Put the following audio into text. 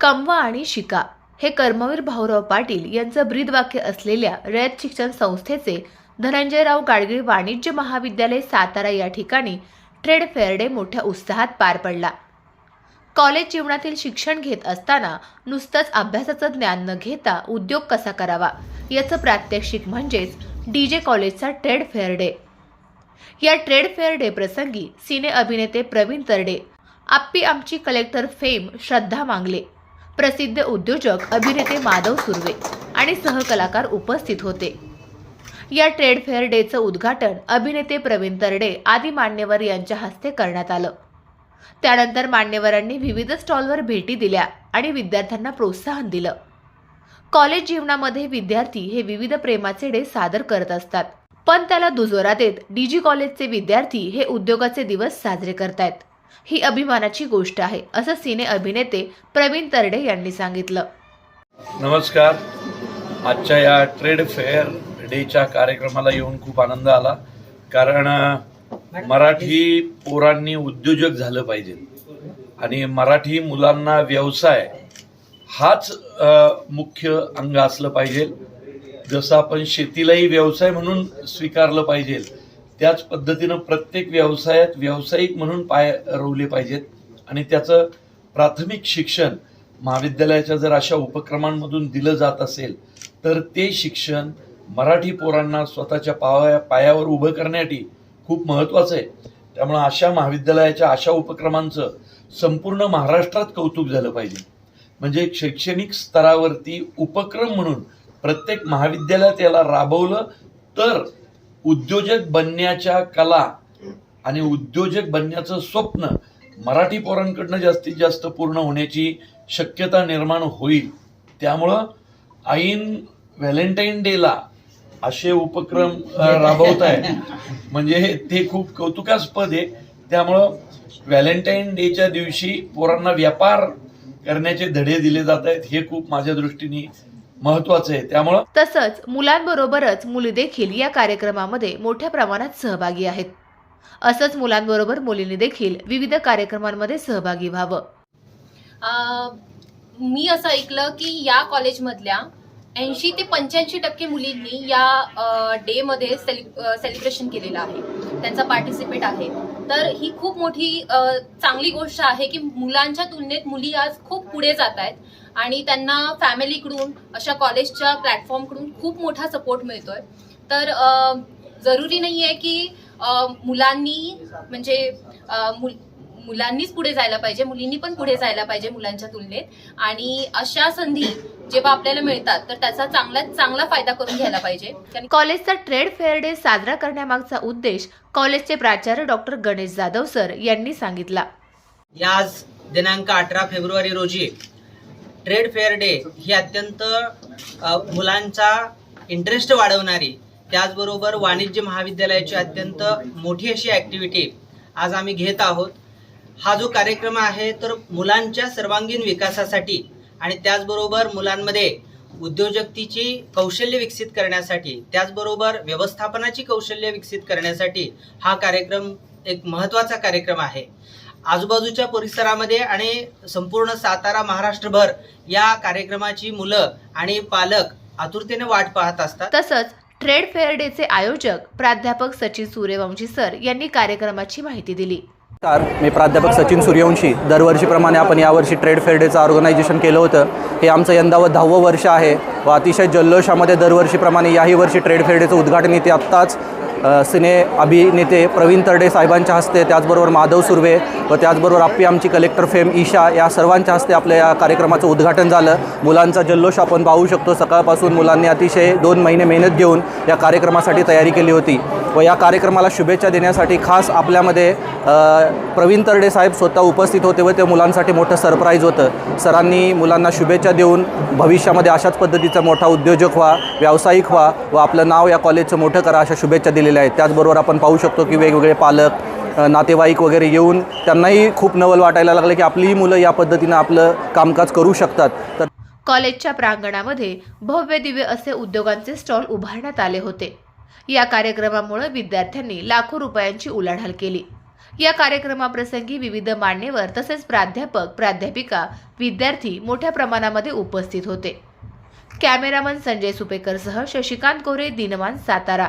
कमवा आणि शिका. हे कर्मवीर भाऊराव पाटील यांचं ब्रीदवाक्य असलेल्या रयत शिक्षण संस्थेचे धनंजयराव गाडगीळ वाणिज्य महाविद्यालय सातारा या ठिकाणी ट्रेड फेअर डे मोठ्या उत्साहात पार पडला. कॉलेज जीवनातील शिक्षण घेत असताना नुसतंच अभ्यासाचं ज्ञान न घेता उद्योग कसा करावा याचं प्रात्यक्षिक म्हणजेच डी जे कॉलेजचा ट्रेड फेअर डे. या ट्रेड फेअर डे प्रसंगी सिने अभिनेते प्रवीण तरडे आप्पी आमची कलेक्टर फेम श्रद्धा मांगले प्रसिद्ध उद्योजक अभिनेते माधव सुर्वे आणि सहकलाकार उपस्थित होते. या ट्रेड फेअर डेचं उद्घाटन अभिनेते प्रवीण तरडे आदी मान्यवर यांच्या हस्ते करण्यात आलं. त्यानंतर मान्यवरांनी विविध स्टॉलवर भेटी दिल्या आणि विद्यार्थ्यांना प्रोत्साहन दिलं. कॉलेज जीवनामध्ये विद्यार्थी हे विविध प्रेमाचे डे सादर करत असतात. पण त्याला दुजोरा देत डीजी कॉलेजचे विद्यार्थी हे उद्योगाचे दिवस साजरे करतायत. ही अभिमानाची गोष्ट आहे असं सिने अभिनेते प्रवीण तरडे यांनी सांगितलं. नमस्कार. आजच्या या ट्रेड फेअर डेच्या कार्यक्रमाला येऊन खूप आनंद आला. कारण मराठी पोरांनी उद्योजक झालं पाहिजे. आणि मराठी मुलांना व्यवसाय हाच मुख्य अंग असलं पाहिजे. जसं आपण शेतीलाही व्यवसाय म्हणून स्वीकारलं पाहिजे त्याच पद्धतीनं प्रत्येक व्यवसायात व्यावसायिक म्हणून पाय रोवले पाहिजेत. आणि त्याचं प्राथमिक शिक्षण महाविद्यालयाच्या जर अशा उपक्रमांमधून दिलं जात असेल तर ते शिक्षण मराठी पोरांना स्वतःच्या पाया पायावर उभं करण्यासाठी खूप महत्त्वाचं आहे. त्यामुळं अशा महाविद्यालयाच्या अशा उपक्रमांचं संपूर्ण महाराष्ट्रात कौतुक झालं पाहिजे. म्हणजे शैक्षणिक स्तरावरती उपक्रम म्हणून प्रत्येक महाविद्यालयात याला राबवलं तर उद्योजक बनण्याच्या कला आणि उद्योजक बनण्याचं स्वप्न मराठी पोरांकडनं जास्तीत जास्त पूर्ण होण्याची शक्यता निर्माण होईल. त्यामुळं ऐन व्हॅलेंटाईन डेला असे उपक्रम राबवत आहे म्हणजे ते खूप कौतुकास्पद आहे. त्यामुळं व्हॅलेंटाईन डेच्या दिवशी पोरांना व्यापार करण्याचे धडे दिले जात आहेत हे खूप माझ्या दृष्टीने महत्वाचं आहे. त्यामुळं तसंच मुलांबरोबरच मुली देखील या कार्यक्रमामध्ये मोठ्या प्रमाणात सहभागी आहेत. असंच मुलांबरोबर मुलींनी देखील विविध कार्यक्रमांमध्ये सहभागी व्हावं. अ, मी असं ऐकलं की या कॉलेजमधल्या ऐंशी ते पंच्याऐंशी टक्के मुलींनी या डेमध्ये सेलि सेलिब्रेशन केलेलं आहे. त्यांचा पार्टिसिपेट आहे. तर ही खूप मोठी चांगली गोष्ट आहे की मुलांच्या तुलनेत मुली आज खूप पुढे जात आहेत आणि त्यांना फॅमिलीकडून अशा कॉलेजच्या प्लॅटफॉर्मकडून खूप मोठा सपोर्ट मिळतोय. तर जरुरी नाही आहे की मुलांनी म्हणजे मुल मुलांनीच पुढे जायला पाहिजे मुलींनी पण पुढे जायला पाहिजे मुलांच्या तुलनेत. आणि अशा संधी जेव्हा आपल्याला मिळतात तर त्याचा चांगल्यात चांगला फायदा करून घ्यायला पाहिजे. कॉलेजचा ट्रेड फेअर डे साजरा करण्यामागचा उद्देश कॉलेजचे प्राचार्य डॉक्टर गणेश जाधव सर यांनी सांगितला. आज दिनांक अठरा फेब्रुवारी रोजी ट्रेड फेअर डे ही अत्यंत मुलांचा इंटरेस्ट वाढवणारी त्याचबरोबर वाणिज्य महाविद्यालयाची अत्यंत मोठी अशी ॲक्टिव्हिटी आज आम्ही घेत आहोत. हा जो कार्यक्रम आहे तर मुलांच्या सर्वांगीण विकासासाठी आणि त्याचबरोबर मुलांमध्ये उद्योजकतेची कौशल्य विकसित करण्यासाठी त्याचबरोबर व्यवस्थापनाची कौशल्य विकसित करण्यासाठी हा कार्यक्रम एक महत्त्वाचा कार्यक्रम आहे. आजूबाजूच्या परिसरामध्ये आणि संपूर्ण सातारा महाराष्ट्रभर या कार्यक्रमाची मुलं आणि पालक आतुरतेने वाट पाहत असतात. तसंच ट्रेड फेअर डेचे आयोजक प्राध्यापक सचिन सूर्यवंशी सर यांनी कार्यक्रमाची माहिती दिली. नमस्कार. मी प्राध्यापक सचिन सूर्यवंशी. दरवर्षीप्रमाणे आपण यावर्षी ट्रेड फेअर डेचं ऑर्गनायझेशन केलं होतं. हे आमचं यंदावं दहावं वर्ष आहे व अतिशय जल्लोषामध्ये दरवर्षीप्रमाणे याही वर्षी ट्रेड फेअर डेचं उद्घाटन इथे आत्ताच सिने अभिनेते प्रवीण तरडे साहेबांच्या हस्ते त्याचबरोबर माधव सुर्वे व त्याचबरोबर आपली आमची कलेक्टर फेम ईशा या सर्वांच्या हस्ते आपल्या या कार्यक्रमाचं उद्घाटन झालं. मुलांचा जल्लोष आपण पाहू शकतो. सकाळपासून मुलांनी अतिशय दोन महिने मेहनत घेऊन या कार्यक्रमासाठी तयारी केली होती. व या कार्यक्रमाला शुभेच्छा देण्यासाठी खास आपल्यामध्ये प्रवीण तरडे साहेब स्वतः उपस्थित होते व ते मुलांसाठी मोठं सरप्राईज होतं. सरांनी मुलांना शुभेच्छा देऊन भविष्यामध्ये अशाच पद्धतीचा मोठा उद्योजक व्हा व्यावसायिक व्हा व आपलं नाव या कॉलेजचं मोठं करा अशा शुभेच्छा दिलेल्या आहेत. त्याचबरोबर आपण पाहू शकतो की वेगवेगळे पालक नातेवाईक वगैरे येऊन त्यांनाही खूप नवल वाटायला लागलं की आपलीही मुलं या पद्धतीनं आपलं कामकाज करू शकतात. तर कॉलेजच्या प्रांगणामध्ये भव्य दिव्य असे उद्योगांचे स्टॉल उभारण्यात आले होते. या कार्यक्रमामुळे विद्यार्थ्यांनी लाखो रुपयांची उलाढाल केली. या कार्यक्रमाप्रसंगी विविध मान्यवर तसेच प्राध्यापक प्राध्यापिका विद्यार्थी मोठ्या प्रमाणामध्ये उपस्थित होते. कॅमेरामन संजय सुपेकरसह शशिकांत कोरे दिनमान सातारा.